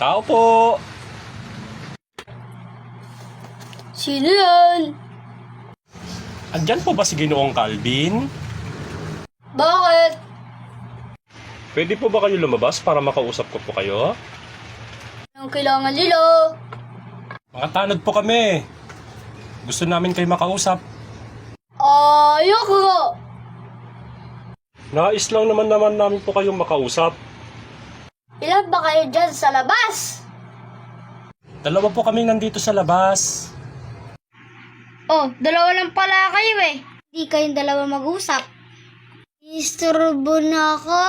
Tao po! Sino yan? Andyan po ba si Ginoong Calvin? Bakit? Pwede po ba kayo lumabas para makausap ko po kayo? Anong kailangan nila? Mga tanod po kami. Gusto namin kayo makausap. Ayoko! Nais lang naman naman namin po kayong makausap. Ilan ba kayo dyan sa labas? Dalawa po kami nandito sa labas. Oh, dalawa lang pala kayo eh. Hindi kayong dalawa mag-usap. Isturbo na ako.